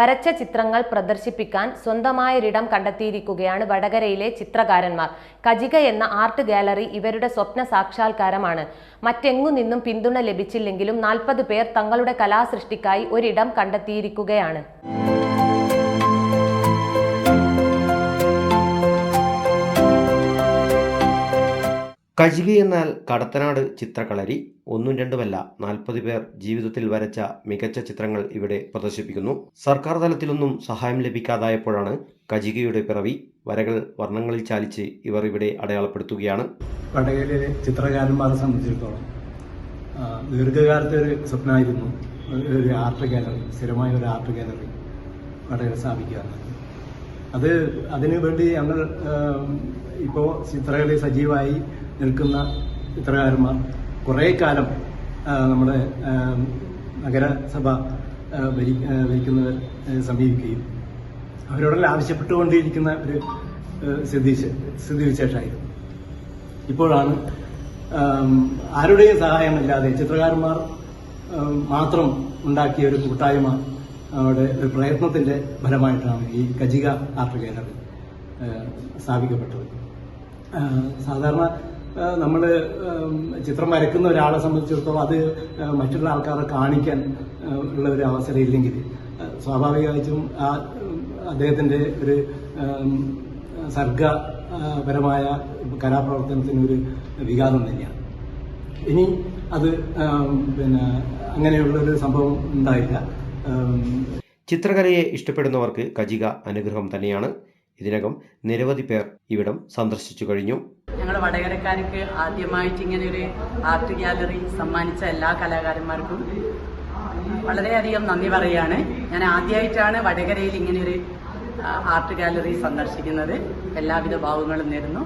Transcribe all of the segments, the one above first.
വരച്ച ചിത്രങ്ങൾ പ്രദർശിപ്പിക്കാൻ സ്വന്തമായൊരിടം കണ്ടെത്തിയിരിക്കുകയാണ് വടകരയിലെ ചിത്രകാരന്മാർ. കജിക എന്ന ആർട്ട് ഗാലറി ഇവരുടെ സ്വപ്ന സാക്ഷാത്കാരമാണ്. മറ്റെങ്ങു നിന്നും പിന്തുണ ലഭിച്ചില്ലെങ്കിലും നാൽപ്പത് പേർ തങ്ങളുടെ കലാസൃഷ്ടിക്കായി ഒരിടം കണ്ടെത്തിയിരിക്കുകയാണ്. കജിക എന്നാൽ കടത്തനാട് ചിത്രകളരി ഒന്നും രണ്ടുമല്ല നാൽപ്പത് പേർ ജീവിതത്തിൽ വരച്ച മികച്ച ചിത്രങ്ങൾ ഇവിടെ പ്രദർശിപ്പിക്കുന്നു. സർക്കാർ തലത്തിലൊന്നും സഹായം ലഭിക്കാതായപ്പോഴാണ് കജികയുടെ പിറവി വരകൾ വർണങ്ങളിൽ ചാലിച്ച് ഇവർ ഇവിടെ അടയാളപ്പെടുത്തുകയാണ്. വടകരയിലെ ചിത്രകാരന്മാരെ സംബന്ധിച്ചിടത്തോളം ദീർഘകാലത്തെ ഒരു സ്വപ്നമായിരുന്നു ഒരു ആർട്ട് ഗാലറി സ്ഥിരമായ ഒരു ആർട്ട് ഗാലറി വടകര സ്ഥാപിക്കുക അത് അതിനു വേണ്ടി ഞങ്ങൾ ഇപ്പോൾ ചിത്രകളി സജീവമായി നിൽക്കുന്ന ചിത്രകാരന്മാർ കുറേ കാലം നമ്മുടെ നഗരസഭ ഭരി ഭരിക്കുന്നവർ സമീപിക്കുകയും അവരോടെല്ലാം ആവശ്യപ്പെട്ടുകൊണ്ടിരിക്കുന്ന ഒരു സ്ഥിതി സ്ഥിതി സ്ഥിതിവിശേഷമായിരുന്നു ഇപ്പോഴാണ് ആരുടെയും സഹായമില്ലാതെ ചിത്രകാരന്മാർ മാത്രം ഉണ്ടാക്കിയ ഒരു കൂട്ടായ്മ അവിടെ ഒരു പ്രയത്നത്തിന്റെ ഫലമായിട്ടാണ് ഈ കജിക ആർട്ട് ഗാലറി സ്ഥാപിക്കപ്പെട്ടത്. സാധാരണ നമ്മൾ ചിത്രം വരയ്ക്കുന്ന ഒരാളെ സംബന്ധിച്ചിടത്തോളം അത് മറ്റുള്ള ആൾക്കാരെ കാണിക്കാൻ ഉള്ള ഒരു അവസരം ഇല്ലെങ്കിൽ സ്വാഭാവികമായിട്ടും ആ അദ്ദേഹത്തിന്റെ ഒരു സർഗപരമായ കലാപ്രവർത്തനത്തിന് ഒരു വികാരം തന്നെയാണ്. ഇനി അത് പിന്നെ അങ്ങനെയുള്ളൊരു സംഭവം ഉണ്ടായില്ല. ചിത്രകലയെ ഇഷ്ടപ്പെടുന്നവർക്ക് കജിക അനുഗ്രഹം തന്നെയാണ്. ഇതിനകം നിരവധി പേർ ഇവിടം സന്ദർശിച്ചു കഴിഞ്ഞു. ഞങ്ങൾ വടകരക്കാർക്ക് ആദ്യമായിട്ട് ഇങ്ങനെ ഒരു ആർട്ട് ഗാലറി സമ്മാനിച്ച എല്ലാ കലാകാരന്മാർക്കും വളരെയധികം നന്ദി പറയുകയാണ്. ഞാൻ ആദ്യമായിട്ടാണ് വടകരയിൽ ഇങ്ങനെയൊരു ആർട്ട് ഗാലറി സന്ദർശിക്കുന്നത്. എല്ലാവിധ ഭാവങ്ങളും നേരുന്നു.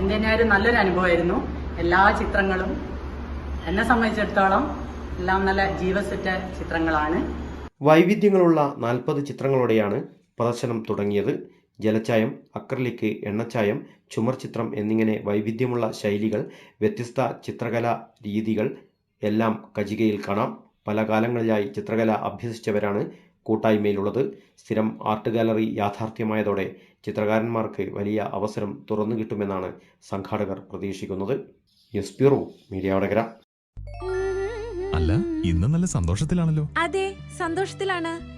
എന്തിനായാലും നല്ലൊരു അനുഭവമായിരുന്നു. എല്ലാ ചിത്രങ്ങളും എന്നെ സംബന്ധിച്ചിടത്തോളം എല്ലാം നല്ല ജീവസുറ്റ ചിത്രങ്ങളാണ്. വൈവിധ്യങ്ങളുള്ള നാൽപ്പത് ചിത്രങ്ങളോടെയാണ് പ്രദർശനം തുടങ്ങിയത്. ജലച്ചായം അക്രലിക്ക് എണ്ണച്ചായം ചുമർ ചിത്രം എന്നിങ്ങനെ വൈവിധ്യമുള്ള ശൈലികൾ വ്യത്യസ്ത ചിത്രകലാ രീതികൾ എല്ലാം കജികയിൽ കാണാം. പല കാലങ്ങളിലായി ചിത്രകല അഭ്യസിച്ചവരാണ് കൂട്ടായ്മയിലുള്ളത്. സ്ഥിരം ആർട്ട് ഗാലറി യാഥാർത്ഥ്യമായതോടെ ചിത്രകാരന്മാർക്ക് വലിയ അവസരം തുറന്നു കിട്ടുമെന്നാണ് സംഘാടകർ പ്രതീക്ഷിക്കുന്നത്. News bureau media Vadakara. അല്ല ഇന്ന് നല്ല സന്തോഷത്തിലാണല്ലോ. അതെ സന്തോഷത്തിലാണ്.